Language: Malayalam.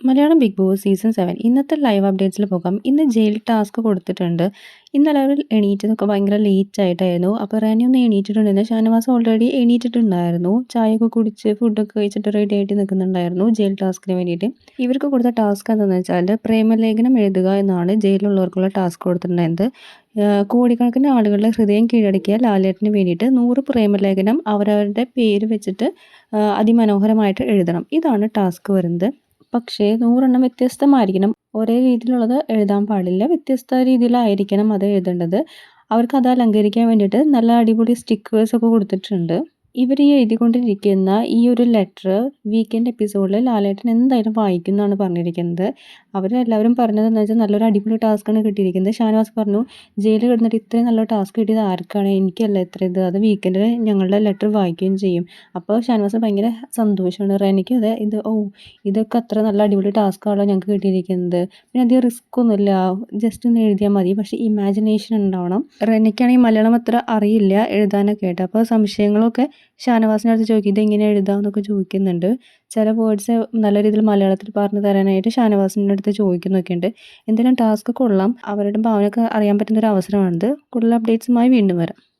Malayalam Bigg Boss season seven. ഇന്നത്തെ ലൈവ് അപ്ഡേറ്റ്സിൽ പോകാം. ഇന്ന് ജയിൽ ടാസ്ക് കൊടുത്തിട്ടുണ്ട്. ഇന്നലെ അവർ എണീറ്റതൊക്കെ ഭയങ്കര ലേറ്റ് ആയിട്ടായിരുന്നു. അപ്പോൾ റാനി ഒന്ന് എണീറ്റിട്ടുണ്ടായിരുന്നു. ഷാനവാസ് ഓൾറെഡി എണീറ്റിട്ടുണ്ടായിരുന്നു. ചായയൊക്കെ കുടിച്ച് ഫുഡൊക്കെ കഴിച്ചിട്ട് റെഡി ആയിട്ട് നിൽക്കുന്നുണ്ടായിരുന്നു ജയിൽ ടാസ്കിന് വേണ്ടിയിട്ട്. ഇവർക്ക് കൊടുത്ത ടാസ്ക് എന്താണെന്ന് വെച്ചാൽ പ്രേമലേഖനം എഴുതുക എന്നാണ് ജയിലിലുള്ളവർക്കുള്ള ടാസ്ക് കൊടുത്തിട്ടുണ്ടായിരുന്നത്. കോടിക്കണക്കിന് ആളുകളുടെ ഹൃദയം കീഴടക്കിയ ലാലേട്ടന് വേണ്ടിയിട്ട് നൂറ് പ്രേമലേഖനം അവരവരുടെ പേര് വെച്ചിട്ട് അതിമനോഹരമായിട്ട് എഴുതണം. ഇതാണ് ടാസ്ക് വരുന്നത്. പക്ഷേ നൂറെണ്ണം വ്യത്യസ്തമായിരിക്കണം. ഒരേ രീതിയിലുള്ളത് എഴുതാൻ പാടില്ല. വ്യത്യസ്ത രീതിയിലായിരിക്കണം അത് എഴുതേണ്ടത്. അവർക്ക് അത് അലങ്കരിക്കാൻ വേണ്ടിയിട്ട് നല്ല അടിപൊളി സ്റ്റിക്കേഴ്സൊക്കെ കൊടുത്തിട്ടുണ്ട്. ഇവർ ഈ എഴുതിക്കൊണ്ടിരിക്കുന്ന ഈ ഒരു ലെറ്റർ വീക്കെൻഡ് എപ്പിസോഡിൽ ലാലേട്ടൻ എന്തായാലും വായിക്കും എന്നാണ് പറഞ്ഞിരിക്കുന്നത്. അവരെല്ലാവരും പറഞ്ഞതെന്ന് വെച്ചാൽ നല്ലൊരു അടിപൊളി ടാസ്ക്കാണ് കിട്ടിയിരിക്കുന്നത്. ഷാനവാസ് പറഞ്ഞു ജയിലിൽ കിടന്നിട്ട് ഇത്രയും നല്ല ടാസ്ക് കിട്ടിയത് ആർക്കാണ്? എനിക്കല്ല ഇത്ര ഇത്. അത് വീക്കെൻഡിൽ ഞങ്ങളുടെ ലെറ്റർ വായിക്കുകയും ചെയ്യും. അപ്പോൾ ഷാനവാസ് ഭയങ്കര സന്തോഷമാണ് റെനിക്ക് അതെ. ഇത് ഓ ഇതൊക്കെ അത്ര നല്ല അടിപൊളി ടാസ്ക്കാണല്ലോ ഞങ്ങൾക്ക് കിട്ടിയിരിക്കുന്നത്. പിന്നെ അധികം റിസ്ക് ഒന്നുമില്ല. ജസ്റ്റ് ഒന്ന് എഴുതിയാൽ മതി. പക്ഷേ ഇമാജിനേഷൻ ഉണ്ടാവണം. റെനിക്കാണെങ്കിൽ മലയാളം അത്ര അറിയില്ല. എഴുതാനൊക്കെ ആയിട്ട്. അപ്പോൾ സംശയങ്ങളൊക്കെ ഷാനവാസിന്റെ അടുത്ത് ചോദിക്കും ഇതെങ്ങനെ എഴുതാമെന്നൊക്കെ ചോദിക്കുന്നുണ്ട്. ചില വേർഡ്സ് നല്ല രീതിയിൽ മലയാളത്തിൽ പറഞ്ഞു തരാനായിട്ട് ഷാനവാസിന്റെ അടുത്ത് ചോദിക്കുന്നൊക്കെ ഉണ്ട് എന്തെങ്കിലും ടാസ്ക് കൊള്ളാം. അവരുടെ ഭാവനയൊക്കെ അറിയാൻ പറ്റുന്ന ഒരു അവസരമാണിത്. കൂടുതൽ അപ്ഡേറ്റ്സുമായി വീണ്ടും വരാം.